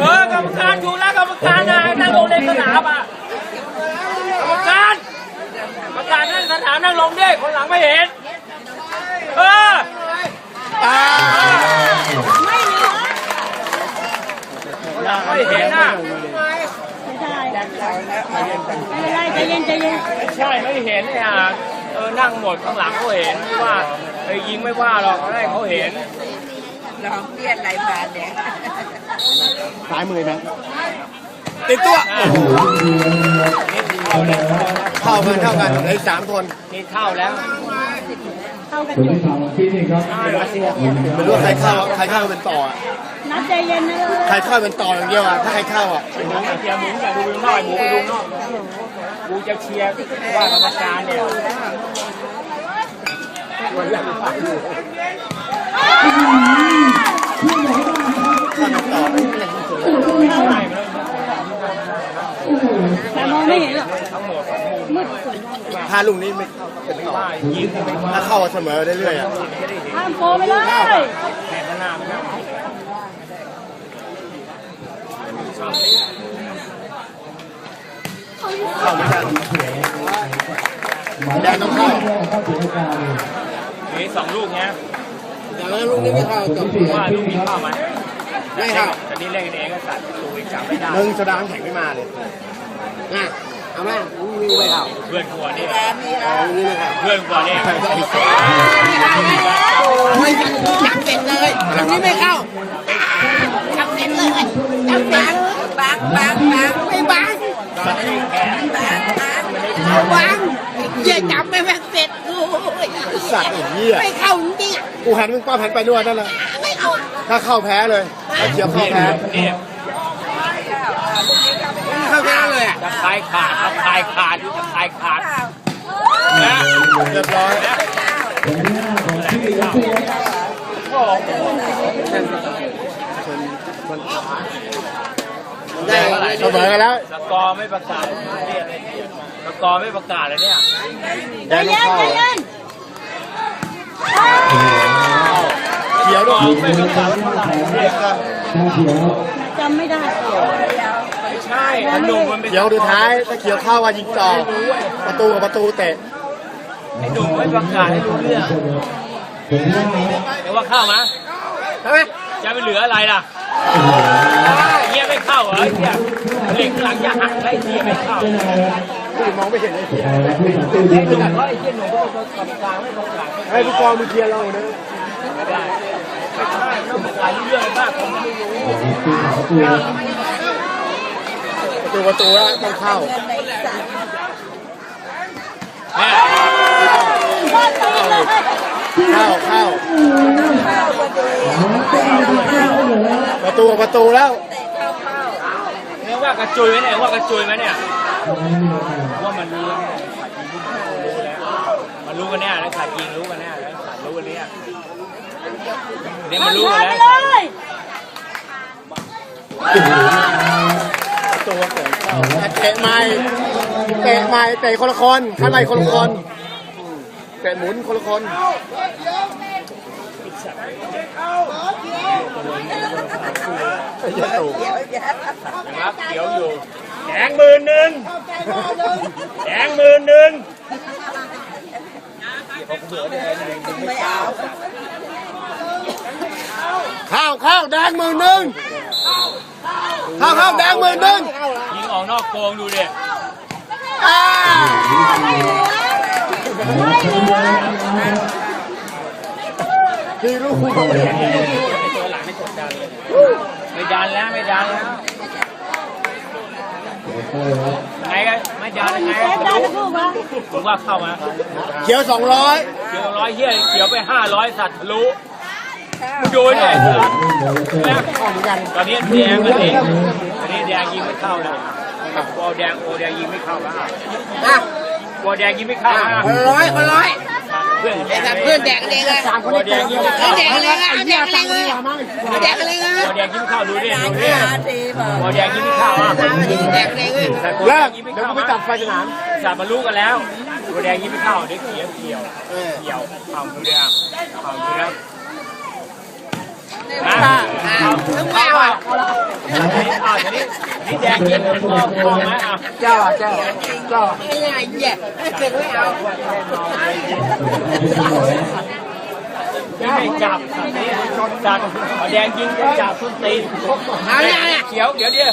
เออกรรมการถูกแล้วกรรมการนะนั่งลงในสนามอะกรรมการกรรมการนั่งสนามนั่งลงดิคนหลังไม่เห็นเออไม่เห็นน่ะไม่เป็นไรใจเย็นใจเย็นใช่ไม่เห็นเนี่ยเออนั่งหมดข้างหลังเขาเห็นว่าไอ้ยิงไม่ว่าหรอกเขาได้เขาเห็นลองเลียนไหลผ่าเนี่ย ซ้ายมือไหมติดตัวเข้าแล้วเท่ากันเท่ากันเหลืออีกสามคนนี่เข้าแล้วเข้ากันคนอยู่ที่สองที่นี่ครับไม่รู้ว่าใครเข้าใครเข้าเป็นต่ออะนัดใจเย็นนะใครเข้าเป็นต่ออย่างเดียวอะถ้าใครเข้าอะหมูเชียร์หมูอย่าดูนอกหมูไปดูนอกหมูจะเชียร์ว่ากรรมการเนี่ยแต่มองไม่เห็นหรอกถ้าลุงนี้ไม่เป็นต่อว่ายิงถ้าเข้าเสมอได้เรื่อยอะข้ามโกไปเลยแข่งกันหน้าไม่ได้เข้าไม่ได้แดงต้องเข้าเข้ยสองลูกเนี้ยอย่างนั้นลุงนี้ไม่เข้าจบว่าลูกนี้เข้าไหม ไม่เข้าตอนนี้เล่นกันเองก็สัตว์ตัวเองจับไม่ได้มึงสดามแข่งไม่มาเลยน่ะเอาไหมลุงนี้ไม่เข้าเพื่อนกลัวนี่ลุงนี้ไม่เข้าเพื่อนกลัวนี่ไม่จับเป็ดเลยลุงนี้ไม่เข้าจับเสร็จเลยจับเสร็จบางบางบางไม่บางบางบางเยี่ยจับไม่แม่งเสร็จกูสัตว์ไอ้เหี้ยไม่เข้าจริงกูหันมึงป้าหันไปนวดนั่นแหละไม่เข้าถ้าเข้าแพ้เลยถ้า เขียวเข้าแพ้นี่เข้าแพ้เลยอะจะคลายขาดจะคลายขาดจะคลายขาดนะเรียบร้อยผลที่ห้าของที่นี่ครับได้เสมอกันแล้วสกอร์ไม่ประกาศสกอร์ไม่ประกาศเลยเนี่ยแดใจงต้องเย็น เขียวสด้กไม่ประกาศเท่าไหร่เนี่ยชาเขียวจำไม่ได้ไม่ใช่ขนมมันเป็นเขียวดูท้ายถ้าเขียวเข้าว่ายิงต่อ ประตูกับประตูเตะไอ้หนุ่มไม่ประกาศให้รู้เรื่องเดี๋ยวว่าเข้ามาใช่ไหมจะไปเหลืออะไรล่ะเฮียไม่เข้าเหรอเฮียเหล็กหลังจะหักไอ้เฮียไม่เข้ามองไม่เห็นเลยเอาละผู้ต่อสู้เล็ที่กนี่แต่ว่าไอ้เฮียหนุ่มก็ต้องกรรมการไม่ประกาศให้ผู้กองมือเชียร์เราเนอะไม่ได้ ประกาศเรื่องมากผมไม่รู้ผู้ต่อสู้ครับประตูประตูแล้วต้องเข้าเข้าเข้าประตูประตูแล้วเนี่ยว่ากระจุยไหมเนี่ยว่ากระจุยไหมเนี่ยว่ามันรู้แล้วมันรู้กันแน่แล้วขาดยิงรู้กันแน่แล้วขาดรู้กันเนี่ย เนี่ยมันรู้กันไปแล้วเลยประตูกับเตะเข้าเตะไม้เตะไม้เตะคนละคนข้างในคนละคนเตะหมุนคนละคนนะครับเขียวอยู่แดงหมื่นหนึ่งแดงหมื่นหนึ่งเข้าเข้าแดงมือหนึ่งเข้าเข้าแดงมือหนึ่งยิงออกนอกโกงดูดิอ่าทีลูกตัวหลังไม่กดดันเลยไม่ดันแล้วไม่ดันแล้วไงก็ไม่ดันยังไงเซฟได้ก็ทุกลูกวะผมว่าเข้ามาเขียวสองร้อยเขียวร้อยเฮียเขียวไปห้าร้อยสัตว์ทะลุ มึงดูเนี่ยตอนนี้แดงตอนนี้ตอนนี้แดงยิงไม่เข้าแล้วโอแดงโอแดงยิงไม่เข้าแล้วอะโอแดงยิงไม่เข้าแล้วคนร้อยคนร้อยเพื่อนไอ้สัตว์เพื่อนแดกเองเลยโอแดงยิงไม่เข้าแดกอะไรกันแดกอะไรกันแดกอะไรกันโอแดงยิงไม่เข้าดูดิดูดิทีบอโอแดงยิงไม่เข้าอะแดกอะไรกันแต่โอเลิแดกงยิงไม่เดี๋ยวเข้ากูไปจับไฟสนามสัตว์มันรู้กันแล้วโอแดงยิงไม่เข้าเด็กเขียวเขียวเขียวเข่าดูดิเข่าดูดิ นะถึงว่าเข้าอ่าทีนี้นี่แดงยิงพ่อพ่อไหมอะเจ้าเจ้าเจ้าไม่ได้แย่เป็นไม่เอายิงให้จับแบบนี้จับเอาแดงยิงจะจับทุนตีนเอาเนี่ยเขียวเดี๋ยวเดียว